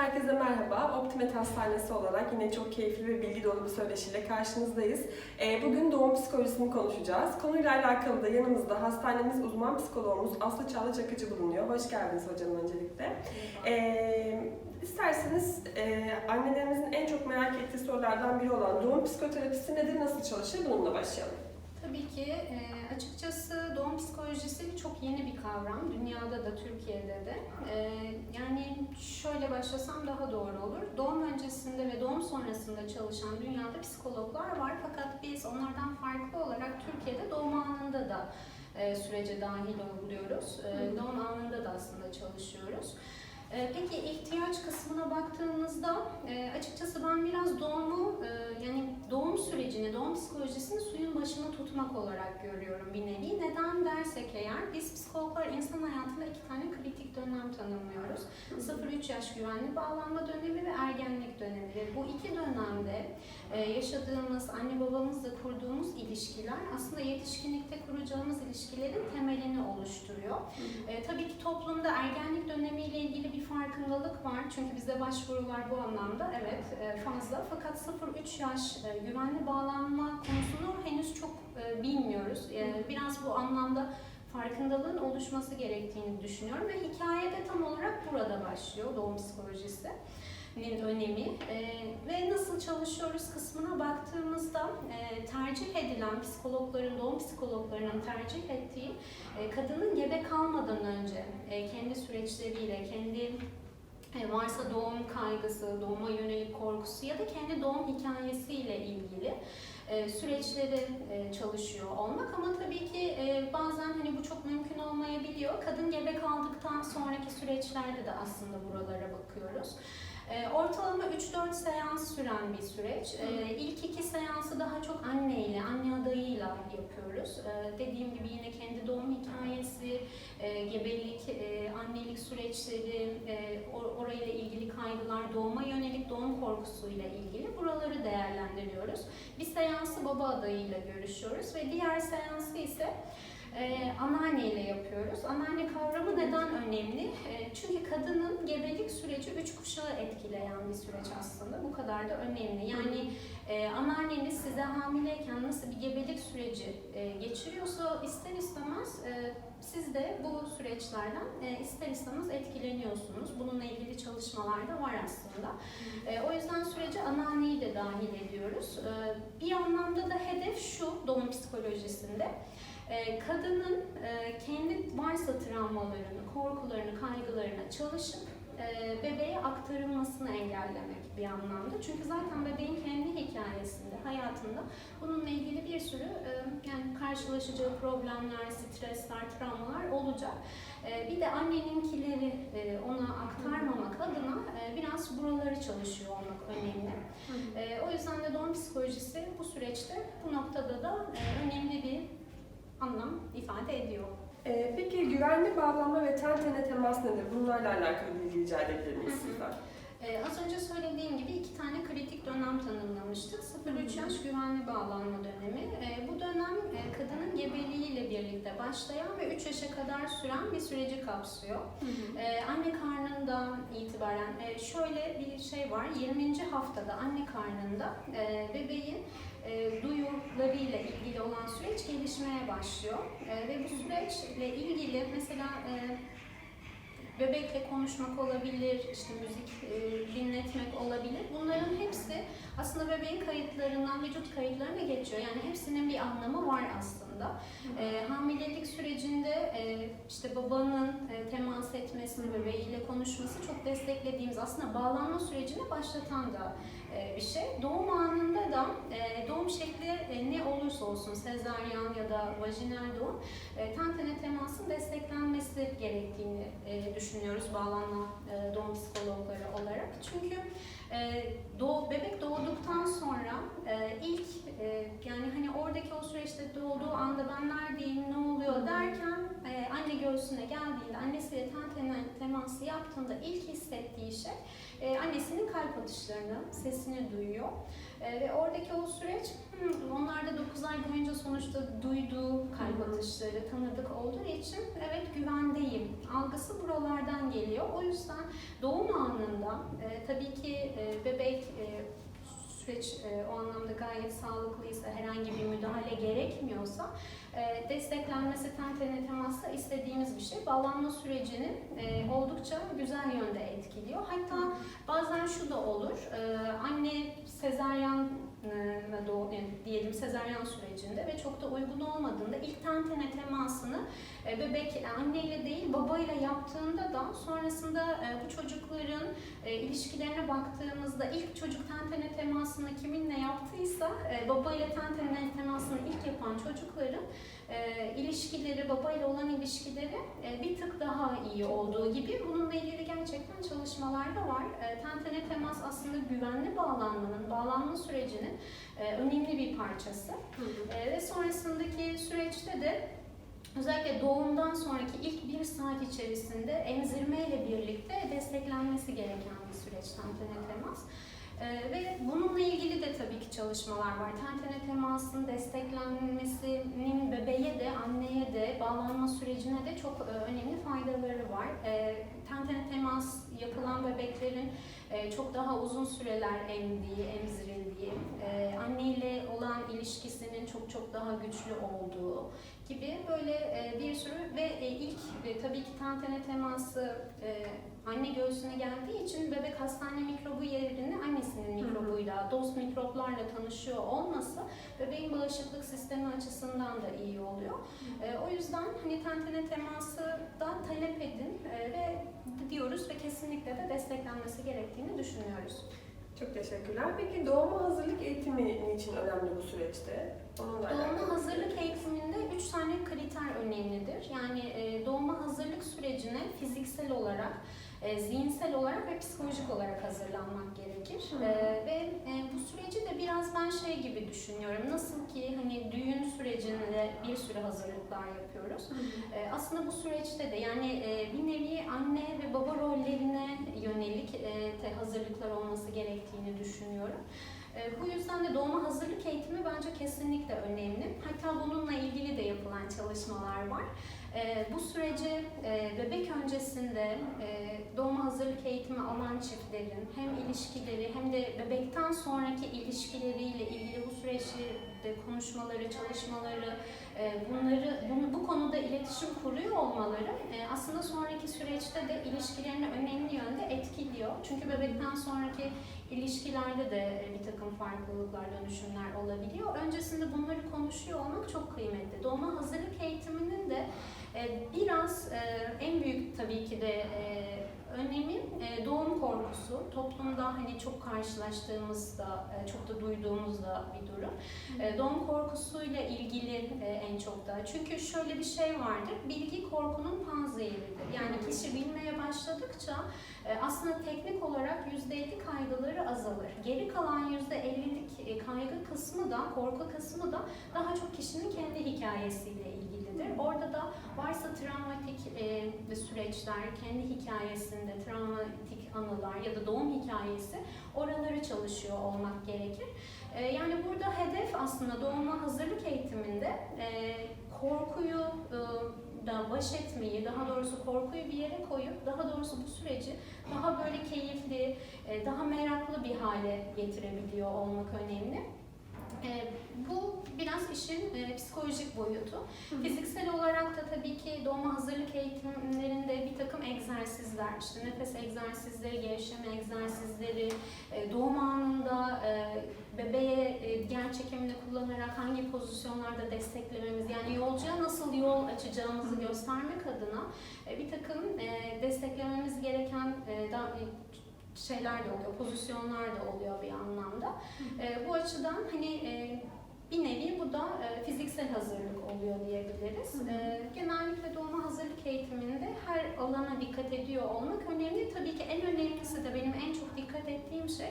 Herkese merhaba. Optimet Hastanesi olarak yine çok keyifli ve bilgi dolu bir söyleşiyle karşınızdayız. Ee, Bugün doğum psikolojisini konuşacağız. Konuyla alakalı da yanımızda hastanemiz uzman psikologumuz Aslı Çağla Çakıcı bulunuyor. Hoş geldiniz hocam öncelikle. Ee, isterseniz e, annelerimizin en çok merak ettiği sorulardan biri olan doğum psikoterapisi nedir, nasıl çalışır bununla başlayalım. Tabii ki e, açıkçası doğum psikolojisi çok yeni bir kavram. Dünyada da Türkiye'de de. E, yani şöyle başlasam daha doğru olur. Doğum öncesinde ve doğum sonrasında çalışan dünyada psikologlar var. Fakat biz onlardan farklı olarak Türkiye'de doğum anında da e, sürece dahil oluyoruz. E, doğum anında da aslında çalışıyoruz. E, Peki ihtiyaç kısmına baktığımızda e, açıkçası ben biraz doğumu e, yani doğum sürecini, doğum psikolojisini suyun başına tutmak olarak görüyorum bir nevi. Neden dersek eğer biz psikologlar insan hayatında iki tane kritik dönem tanımlıyoruz. 0-3 yaş güvenli bağlanma dönemi ve ergenlik dönemi. Ve bu iki dönemde e, yaşadığımız, anne babamızla kurduğumuz ilişkiler aslında yetişkinlikte kuracağımız ilişkilerin temelini oluşturuyor. E, tabii ki toplumda ergenlik dönemiyle ilgili bir farkındalık var. Çünkü bize başvurular bu anlamda evet e, fazla. Fakat 0-3 yaş e, güvenli bağlanma konusunu henüz çok e, bilmiyoruz. Biraz bu anlamda farkındalığın oluşması gerektiğini düşünüyorum ve hikaye de tam olarak burada başlıyor doğum psikolojisi önemi e, ve nasıl çalışıyoruz kısmına baktığımızda e, tercih edilen psikologların, doğum psikologlarının tercih ettiği e, kadının gebe kalmadan önce e, kendi süreçleriyle, kendi varsa doğum kaygısı, doğuma yönelik korkusu ya da kendi doğum hikayesiyle ilgili e, süreçleri e, çalışıyor olmak ama tabii ki e, bazen hani bu çok mümkün olmayabiliyor. Kadın gebe kaldıktan sonraki süreçlerde de aslında buralara bakıyoruz. E, Ortalama 3-4 seans süren bir süreç. E, İlk iki seansı daha çok anneyle, anne adayıyla yapıyoruz. E, Dediğim gibi yine kendi doğum hikayesi, e, gebelik, e, annelik süreçleri, e, or- orayla ilgili kaygılar, doğuma yönelik doğum korkusuyla ilgili buraları değerlendiriyoruz. Bir seansı baba adayıyla görüşüyoruz ve diğer seansı ise e, anneanne ile yapıyoruz. Anneanne kavramı neden önemli? E, çünkü kadının gebelik süreci üç kuşağı etkileyen bir süreç aslında. Bu kadar da önemli. Yani e, anneanneniz size hamileyken nasıl bir gebelik süreci e, geçiriyorsa ister istemez e, siz de bu süreçlerden e, ister istemez etkileniyorsunuz. Bununla ilgili çalışmalar da var aslında. E, o yüzden sürece anneanneyi de dahil ediyoruz. E, bir anlamda da hedef şu doğum psikolojisinde. E, kadının e, kendi varsa travmalarını, korkularını, kaygılarını çalışıp e, bebeğe aktarılmasını engellemek bir anlamda. Çünkü zaten bebeğin kendi hikayesinde, hayatında bununla ilgili bir sürü e, yani karşılaşacağı problemler, stresler, travmalar olacak. Bir de anneninkileri ona aktarmamak adına biraz buraları çalışıyor olmak önemli. O yüzden de doğum psikolojisi bu süreçte bu noktada da önemli bir anlam ifade ediyor. Ee, Peki güvenli bağlanma ve ten tene temas nedir? Bunlarla alakalı bilgi rica edebilir miyiz sizden? Ee, az önce söylediğim gibi iki tane kritik dönem tanımlamıştık. 0-3 yaş güvenli bağlanma dönemi. Ee, bu dönem e, kadının gebeliğiyle birlikte başlayan ve 3 yaşa kadar süren bir süreci kapsıyor. Ee, anne karnından itibaren e, şöyle bir şey var. 20. haftada anne karnında e, bebeğin e, duyularıyla ilgili olan süreç gelişmeye başlıyor. E, ve bu süreçle ilgili mesela e, bebekle konuşmak olabilir, işte müzik e, dinletmek olabilir. Hepsi aslında bebeğin kayıtlarından, vücut kayıtlarına geçiyor. Yani hepsinin bir anlamı var aslında. E, hamilelik sürecinde e, işte babanın e, temas etmesi, bebeğiyle konuşması çok desteklediğimiz aslında bağlanma sürecini başlatan da e, bir şey. Doğum anında da e, doğum şekli e, ne olursa olsun sezaryen ya da vajinal doğum e, ten tene temasın desteklenmesi gerektiğini e, düşünüyoruz bağlanma e, doğum psikologları olarak. Çünkü e, doğ, bebek doğduktan sonra e, ilk e, yani hani oradaki o süreçte doğduğu anda ben neredeyim, ne oluyor derken e, anne göğsüne geldiğinde annesiyle ten teması yaptığında ilk hissettiği şey e, annesinin kalp atışlarını, sesini duyuyor. E, ve oradaki o süreç, hmm, onlar da 9 ay boyunca sonuçta duyduğu kalp yaratılışları tanıdık olduğu için evet güvendeyim algısı buralardan geliyor. O yüzden doğum anında e, tabii ki e, bebek e, süreç e, o anlamda gayet sağlıklıysa, herhangi bir müdahale gerekmiyorsa e, desteklenmesi, ten tene temasla istediğimiz bir şey. Bağlanma sürecini e, oldukça güzel yönde etkiliyor. Hatta bazen şu da olur, e, anne sezaryen e, doğ, yani diyelim sezaryen sürecinde ve çok da uygun olmadığında ilk ten tene temasını e, bebek anneyle değil babayla yaptığında da sonrasında e, bu çocukların e, ilişkilerine baktığımızda ilk çocuk ten tene temasını kiminle yaptıysa babayla ten tene temasını ilk yapan çocukların e, ilişkileri, babayla olan ilişkileri e, bir tık daha iyi olduğu gibi bununla ilgili gerçekten çalışmalar da var. E, ten tene temas aslında güvenli bağlanmanın, bağlanma sürecinin e, önemli bir parçası. E, ve sonrasındaki süreçte de özellikle doğumdan sonraki ilk bir saat içerisinde emzirmeyle birlikte desteklenmesi gereken bir süreç ten tene temas. Ee, ve bununla ilgili de çalışmalar var. Ten tene temasın desteklenmesinin bebeğe de anneye de bağlanma sürecine de çok e, önemli faydaları var. Ten tene temas yapılan bebeklerin e, çok daha uzun süreler emdiği, emzirildiği, e, anne ile olan ilişkisinin çok çok daha güçlü olduğu gibi böyle e, bir sürü ve e, ilk e, tabii ki ten tene teması e, anne göğsüne geldiği için bebek hastane mikrobu yerine annesinin mikrobuyla, dost mikroplarla tanışıyor olması bebeğin bağışıklık sistemi açısından da iyi oluyor. E, o yüzden hani ten tene teması da talep edin e, ve diyoruz ve kesinlikle de desteklenmesi gerektiğini düşünüyoruz. Çok teşekkürler. Peki doğuma hazırlık eğitimi niçin önemli bu süreçte? Onunla alakalı. Doğuma hazırlık eğitiminde üç tane kriter önemlidir. Yani e, doğuma hazırlık sürecine fiziksel olarak, e, zihinsel olarak ve psikolojik olarak hazırlanmak gerekir. Hı. E, ve e, bu süreci de biraz ben şey gibi düşünüyorum. Nasıl ki hani düğün sürecinde bir sürü hazırlıklar yapıyoruz. E, aslında bu süreçte de yani e, bir nevi anne ve baba rollerine yönelik e, hazırlıklar olması gerektiğini düşünüyorum. E, bu yüzden de doğuma hazırlık eğitimi bence kesinlikle önemli. Hatta bununla ilgili de yapılan çalışmalar var. E, bu sürece e, bebek öncesinde e, doğuma hazırlık eğitimi alan çiftlerin hem ilişkileri hem de bebekten sonraki ilişkileriyle ilgili bu süreçte konuşmaları, çalışmaları, e, bunları bunu, bu konuda iletişim kuruyor olmaları e, aslında sonraki süreçte de ilişkilerini önemli yönde etkiliyor. Çünkü bebekten sonraki ilişkilerde de e, bir takım farklılıklar, dönüşümler olabiliyor. Öncesinde bunları konuşuyor olmak çok kıymetli. Doğuma hazırlık eğitiminin de e, biraz e, en büyük tabii ki de e, önemi e, doğum korkusu. Toplumda hani çok karşılaştığımızda, e, çok da duyduğumuzda bir durum. E, Doğum korkusuyla ilgili en çok da. Çünkü şöyle bir şey vardır, bilgi korkunun panzehiridir. Yani kişi bilmeye başladıkça aslında teknik olarak %50 kaygıları azalır. Geri kalan %50'lik e, kaygı kısmı da, korku kısmı da daha çok kişinin kendi hikayesiyle ilgilidir. Orada da varsa travmatik e, süreçler, kendi hikayesinde travmatik anılar ya da doğum hikayesi oraları çalışıyor olmak gerekir. E, yani burada hedef aslında doğuma hazırlık eğitiminde e, korkuyu e, da baş etmeyi, daha doğrusu korkuyu bir yere koyup, daha doğrusu bu süreci daha böyle keyifli, e, daha meraklı bir hale getirebiliyor olmak önemli. E, Bu biraz işin e, psikolojik boyutu. Fiziksel olarak da tabii ki doğuma hazırlık eğitimlerinde bir takım egzersizler, işte nefes egzersizleri, gevşeme egzersizleri, e, doğum anında e, bebeğe e, yer çekimini kullanarak hangi pozisyonlarda desteklememiz, yani yolcuya nasıl yol açacağımızı göstermek adına e, bir takım e, desteklememiz gereken e, da- şeyler de oluyor, pozisyonlar da oluyor bir anlamda. E, bu açıdan hani e, bir nevi bu da e, fiziksel hazırlık oluyor diyebiliriz. E, genellikle doğuma hazırlık eğitiminde her alana dikkat ediyor olmak önemli. Tabii ki en önemlisi de benim en çok dikkat ettiğim şey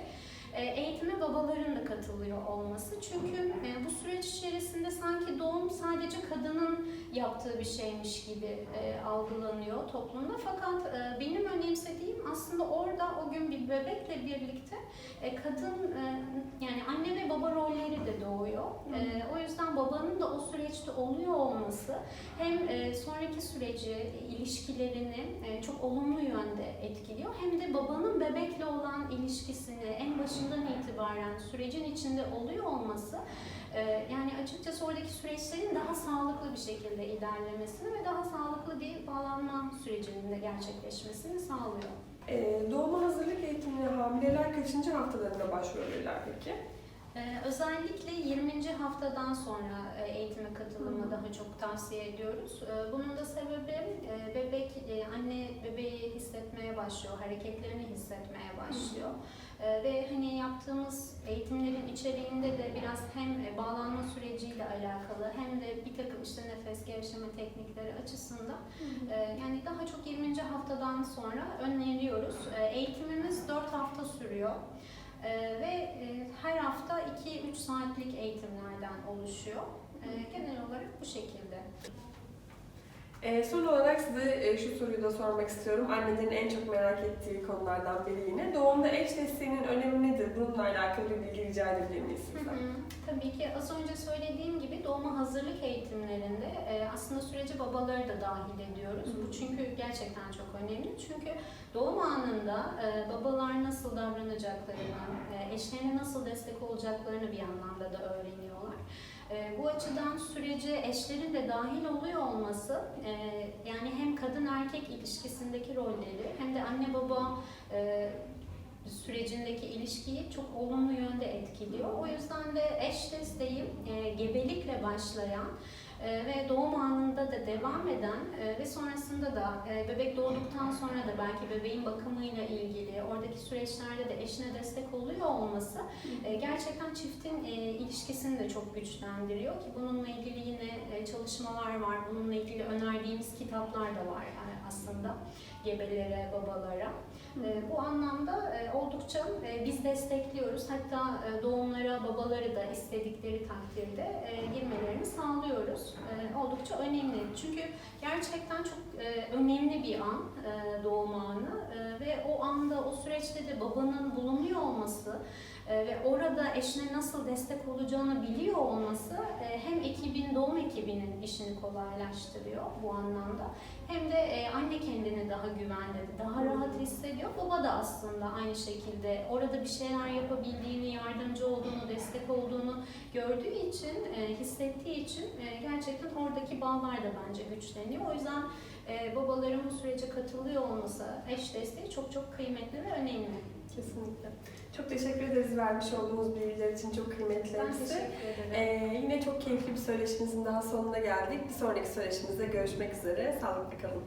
eğitime babaların da katılıyor olması. Çünkü e, bu süreç içerisinde sanki doğum sadece kadının yaptığı bir şeymiş gibi e, algılanıyor toplumda. Fakat e, benim önemsediğim aslında orada o gün bir bebekle birlikte e, kadın e, yani anne ve baba rolleri de doğuyor. E, o yüzden babanın da o süreçte oluyor olması hem e, sonraki süreci, ilişkilerini e, çok olumlu yönde etkiliyor hem de babanın bebekle olan ilişkisini en başından itibaren sürecin içinde oluyor olması e, yani açıkçası oradaki süreçlerin daha sağlıklı bir şekilde ilerlemesini ve daha sağlıklı bir bağlanma sürecinin de gerçekleşmesini sağlıyor. Ee, doğuma hazırlık eğitimine hamileler kaçıncı haftalarında başvurabilirler peki? Ee, özellikle 20. haftadan sonra e, eğitime katılımı Hı hı. daha çok tavsiye ediyoruz. Ee, bunun da sebebi e, bebek, e, anne bebeği hissetmeye başlıyor, hareketlerini hissetmeye başlıyor. Ee, ve hani yaptığımız eğitimlerin içeriğinde de biraz hem e, bağlanma süreciyle alakalı hem de bir takım işte nefes gevşeme teknikleri açısından e, yani daha çok 20. haftadan sonra öneriyoruz. E, Eğitimimiz 4 hafta sürüyor. Ee, ve her hafta 2-3 saatlik eğitimlerden oluşuyor. Ee, genel olarak bu şekilde. Ee, son olarak size e, şu soruyu da sormak istiyorum. Annelerin en çok merak ettiği konulardan biri yine. Doğumda eş desteğinin önemi nedir? Bununla alakalı bir bilgi rica edebilir miyiz Hı sizden? hı. Tabii ki az önce söylediğim gibi doğuma hazırlık eğitimlerinde e, aslında sürece babaları da dahil ediyoruz. Hı hı. Bu çünkü gerçekten çok önemli. Çünkü doğum anında e, babalar nasıl davranacaklarını, eşlerine nasıl destek olacaklarını bir anlamda da öğreniyorlar. E, bu açıdan sürece eşlerin de dahil oluyor olması e, yani hem kadın erkek ilişkisindeki rolleri hem de anne baba e, sürecindeki ilişkiyi çok olumlu yönde etkiliyor. O yüzden de eş desteği e, gebelikle başlayan e, ve doğum anında da devam eden e, ve sonrasında da e, bebek doğduktan sonra da belki bebeğin bakımıyla ilgili oradaki süreçlerde de eşine destek oluyor olması gerçekten çiftin ilişkisini de çok güçlendiriyor ki bununla ilgili yine e, çalışmalar var. Bununla ilgili önerdiğimiz kitaplar da var yani aslında gebelere, babalara. E, bu anlamda e, oldukça e, biz destekliyoruz. Hatta e, doğumlara babaları da istedikleri takdirde e, girmelerini sağlıyoruz. E, oldukça önemli. Çünkü gerçekten çok e, önemli bir an e, doğum anı E, ve o anda o süreçte de babanın bulunuyor olması e, ve orada eşine nasıl destek olacağını biliyor olması e, hem ekibin, doğum ekibinin işini kolaylaştırıyor bu anlamda. Hem de e, anne kendini daha güvende, daha rahat hissediyor. Baba da aslında aynı şekilde orada bir şeyler yapabildiğini, yardımcı olduğunu, destek olduğunu gördüğü için, e, hissettiği için gerçekten oradaki bağlar da bence güçleniyor. O yüzden babaların bu sürece katılıyor olması, eş desteği çok çok kıymetli ve önemli. Kesinlikle. Çok teşekkür ederiz vermiş olduğunuz bilgiler için. Çok kıymetli Ben hepsi. teşekkür ederim. Ee, yine çok keyifli bir söyleşimizin daha sonuna geldik. Bir sonraki söyleşimizde görüşmek üzere. Sağlıklı kalın.